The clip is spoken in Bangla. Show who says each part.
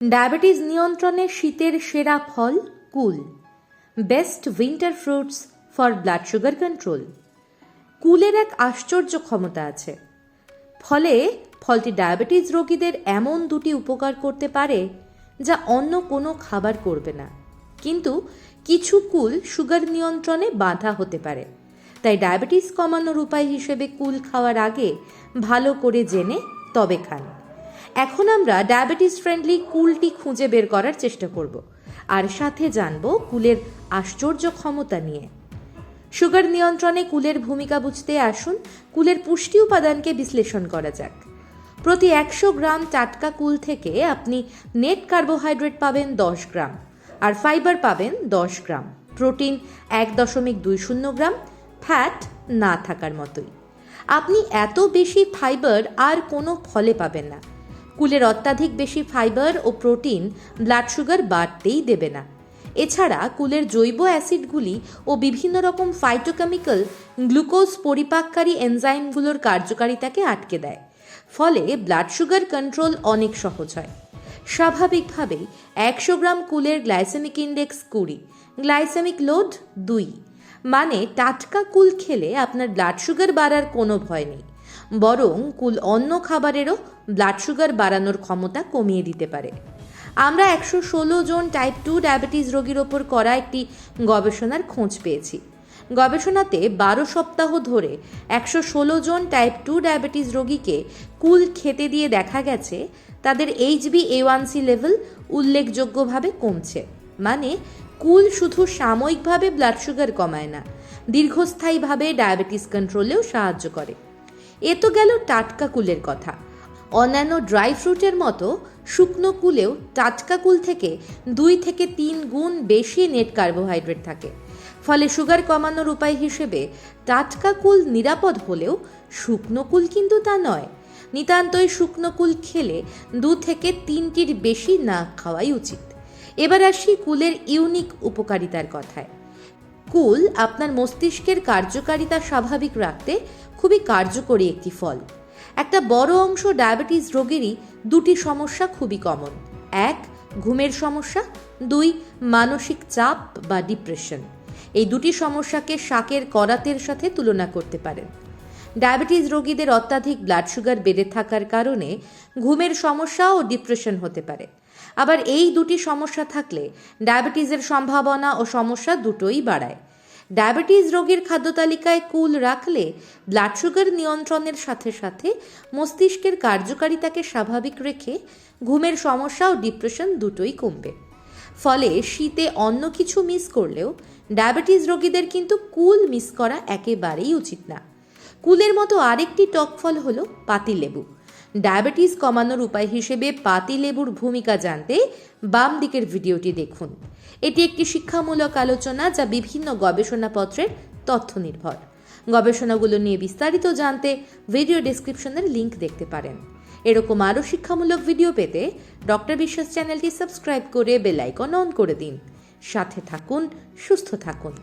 Speaker 1: ডায়াবেটিস নিয়ন্ত্রণে শীতের সেরা ফল কুল। Best winter fruits for blood sugar control কুলের এক আশ্চর্য ক্ষমতা আছে। ফলে ফলটি ডায়াবেটিস রোগীদের এমন দুটি উপকার করতে পারে যা অন্য কোনো খাবার করবে না। কিন্তু কিছু কুল সুগার নিয়ন্ত্রণে বাধা হতে পারে। তাই ডায়াবেটিস কমানোর উপায় হিসেবে কুল খাওয়ার আগে ভালো করে জেনে তবে খান। এখন আমরা ডায়াবেটিস ফ্রেন্ডলি কুলটি খুঁজে বের করার চেষ্টা করব। আর সাথে জানব কুলের আশ্চর্য ক্ষমতা নিয়ে। সুগার নিয়ন্ত্রণে কুলের ভূমিকা বুঝতে আসুন। কুলের পুষ্টি উপাদানকে বিশ্লেষণ করা যাক। প্রতি একশো গ্রাম টাটকা কুল থেকে আপনি নেট কার্বোহাইড্রেট পাবেন দশ গ্রাম আর ফাইবার পাবেন দশ গ্রাম। প্রোটিন এক দশমিক দুই শূন্য গ্রাম, ফ্যাট না থাকার মতোই। আপনি এত বেশি ফাইবার আর কোনো ফলে পাবেন না। কুলের অত্যাধিক বেশি ফাইবার ও প্রোটিন ব্লাড সুগার বাড়তেই দেবে না। এছাড়া কুলের জৈব অ্যাসিডগুলি ও বিভিন্ন রকম ফাইটোকেমিক্যাল গ্লুকোজ পরিপাককারী এনজাইমগুলোর কার্যকারিতাকে আটকে দেয়। ফলে ব্লাড সুগার কন্ট্রোল অনেক সহজ হয়। স্বাভাবিকভাবেই একশো গ্রাম কুলের গ্লাইসেমিক ইন্ডেক্স কুড়ি, গ্লাইসেমিক লোড দুই। মানে টাটকা কুল খেলে আপনার ব্লাড সুগার বাড়ার কোনো ভয় নেই। বরং কুল অন্য খাবারেরও ব্লাড সুগার বাড়ানোর ক্ষমতা কমিয়ে দিতে পারে। আমরা একশো ষোলো জন টাইপ টু ডায়াবেটিস রোগীর ওপর করা একটি গবেষণার খোঁজ পেয়েছি। গবেষণাতে বারো সপ্তাহ ধরে একশো ষোলো জন টাইপ টু ডায়াবেটিস রোগীকে কুল খেতে দিয়ে দেখা গেছে, তাদের HB A one C level উল্লেখযোগ্যভাবে কমছে। মানে কুল শুধু সাময়িকভাবে ব্লাড সুগার কমায় না, দীর্ঘস্থায়ীভাবে ডায়াবেটিস কন্ট্রোলেও সাহায্য করে। এ তো গেল টাটকা কুলের কথা। অন্যান্য ড্রাই ফ্রুটের মতো শুকনো কুলেও টাটকা কুল থেকে দুই থেকে তিন গুণ বেশি নেট কার্বোহাইড্রেট থাকে। ফলে সুগার কমানোর উপায় হিসেবে টাটকা কুল নিরাপদ হলেও শুকনো কুল কিন্তু তা নয়। নিতান্তই শুকনো কুল খেলে দু থেকে তিনটির বেশি না খাওয়াই উচিত। এবার আসি কুলের ইউনিক উপকারিতার কথায়। কুল আপনার মস্তিষ্কের কার্যকারিতা স্বাভাবিক রাখতে খুবই কার্যকরী একটি ফল। একটা বড় অংশ ডায়াবেটিস রোগেরই দুটি সমস্যা খুবই কমন এক, ঘুমের সমস্যা। দুই, মানসিক চাপ বা ডিপ্রেশন এই দুটি সমস্যাকে শাকের করাতের সাথে তুলনা করতে পারেন। ডায়াবেটিস রোগীদের অত্যাধিক ব্লাড সুগার বেড়ে থাকার কারণে ঘুমের সমস্যা ও ডিপ্রেশন হতে পারে। আবার এই দুটি সমস্যা থাকলে ডায়াবেটিসের সম্ভাবনা ও সমস্যা দুটোই বাড়ায়। ডায়াবেটিস রোগীর খাদ্য তালিকায় কুল রাখলে ব্লাড সুগার নিয়ন্ত্রণের সাথে সাথে মস্তিষ্কের কার্যকারিতাকে স্বাভাবিক রেখে ঘুমের সমস্যা ও ডিপ্রেশন দুটোই কমবে। ফলে শীতে অন্য কিছু মিস করলেও ডায়াবেটিস রোগীদের কিন্তু কুল মিস করা একেবারেই উচিত না। কুলের মতো আরেকটি টক ফল হলো পাতিলেবু। ডায়াবেটিস কমানোর উপায় হিসেবে পাতিলেবুর ভূমিকা জানতে বাম দিকের ভিডিওটি দেখুন। এটি একটি শিক্ষামূলক আলোচনা যা বিভিন্ন গবেষণাপত্রের তথ্য নির্ভর গবেষণাগুলো নিয়ে বিস্তারিত জানতে ভিডিও ডেসক্রিপশনের লিংক দেখতে পারেন। এরকম আরও শিক্ষামূলক ভিডিও পেতে ডক্টর বিশ্বাস চ্যানেলটি সাবস্ক্রাইব করে বেল আইকন অন করে দিন। সাথে থাকুন, সুস্থ থাকুন।